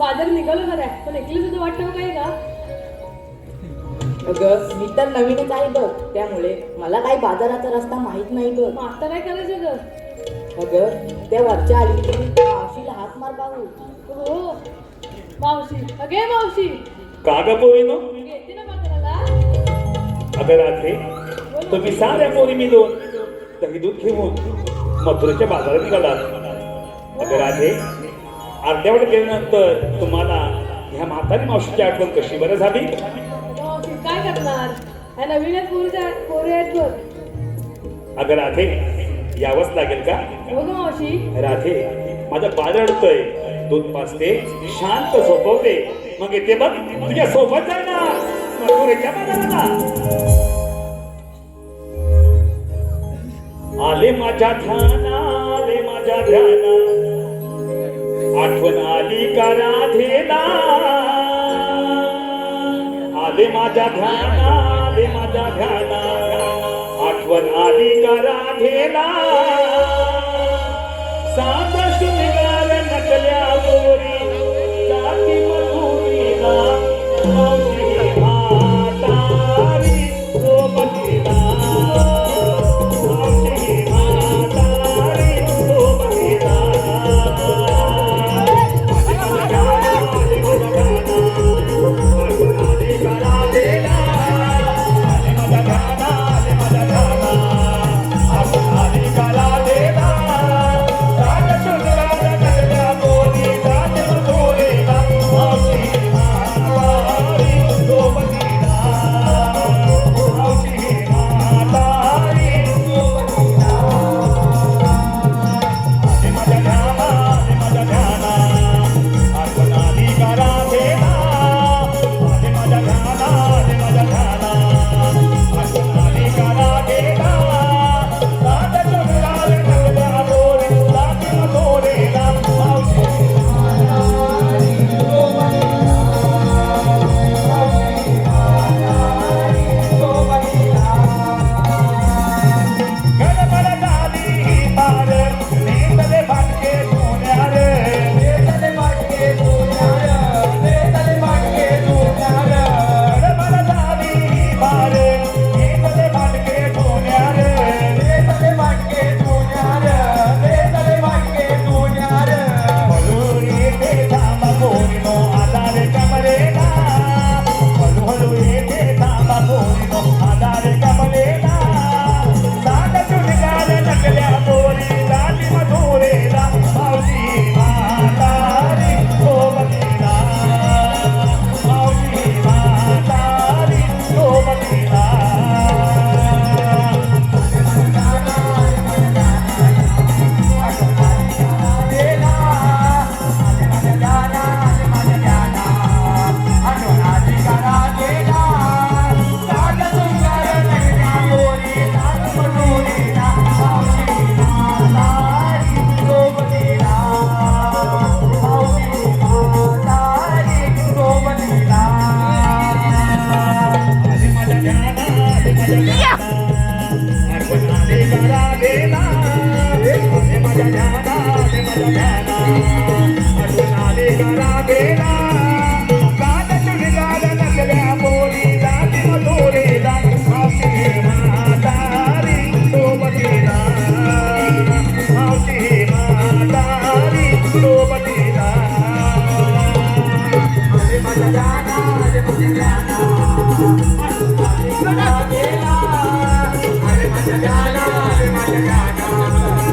बाजार निघालो खरं पण एकली सुद्धा वाटतं काय का? अगं मी तर नवीनच आहे बघ त्यामुळे मला काही बाजाराचा रस्ता माहीत नाही बघ. मग आता काय करायचं ग? अगं त्या वरच्या आली मावशीला हात मार पाहू हो. मावशी अगे मावशी. का ग पोरीनो येते ना बाजाराला अगं रात्री तुम्ही साऱ्या पोरी मिळून दही दूध घेऊन मथुरेच्या बाजारात निघालात. अगं राधे अर्ध्या वेळ गेल्यानंतर तुम्हाला ह्या म्हातारी मावशीची आठवण कशी? बरं झाली? काय करणार? ह्या नवीनच पोरीच्या पोरी आहेत बघ. अगं राधे यावंच लागेल का? हो मावशी. राधे माझं बाळ रडतंय दूध पाजते शांत झोपवते. मग येते बघ तुझ्या सोबत बाजाराला आले माझ्या ध्याना आले माझ्या ध्याना आठवण आली का राधेला? आले माझ्या ध्याना आले माझ्या ध्याना आठवण आली का राधेला? माझ्या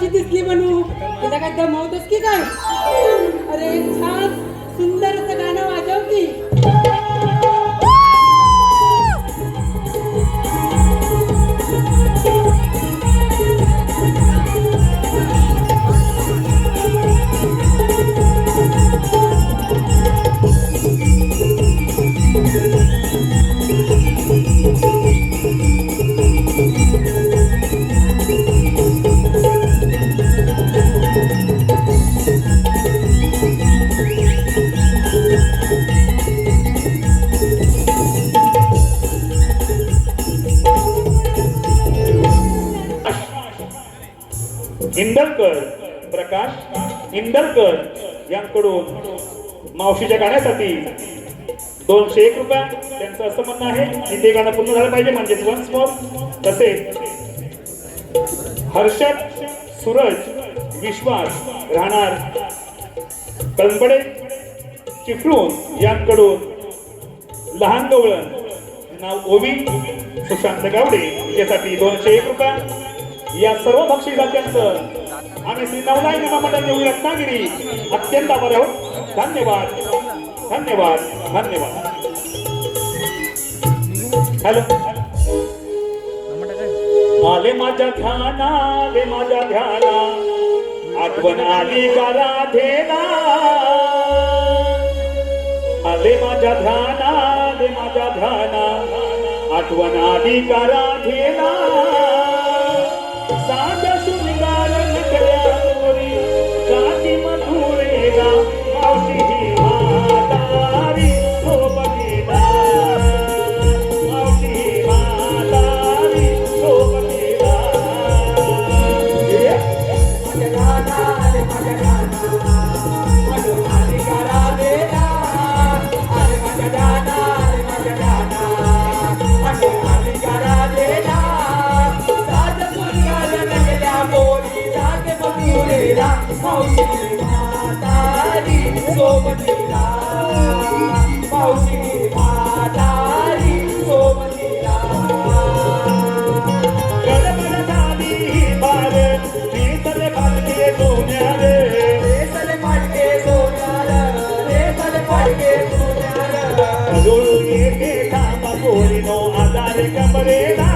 अशी दिसली म्हणू तुला काय दमवतोस की काय? अरे छान सुंदर असं गाणं वाजव इंदलकर प्रकाश इंदलकर यांकडून मावशीच्या गाण्यासाठी दोनशे एक रुपया त्यांचं असं म्हणणं आहे. की ते गाणं पूर्ण झालं पाहिजे. म्हणजेच वन्स मोर तसेच हर्षद सूरज विश्वास राहणार कळंबडे चिपळूण यांकडून लहान गवळण नाव ओवी सुशांत गावडे यासाठी दोनशे एक रुपया. या सर्व भक्षी जात्यांचं आम्ही श्री नवलाई निमा मंडळ देऊ रत्नागिरी अत्यंत आभारी आहोत धन्यवाद. धन्यवाद. धन्यवाद. हॅलो. आले माझ्या ध्याना आले माझ्या ध्याना आठवण आली का राधेला आले माझ्या ध्याना आले माझ्या ध्याना आठवण आली का राधेला साधा हळूहळू येते थांबा पोरीनो आधार कमरेला.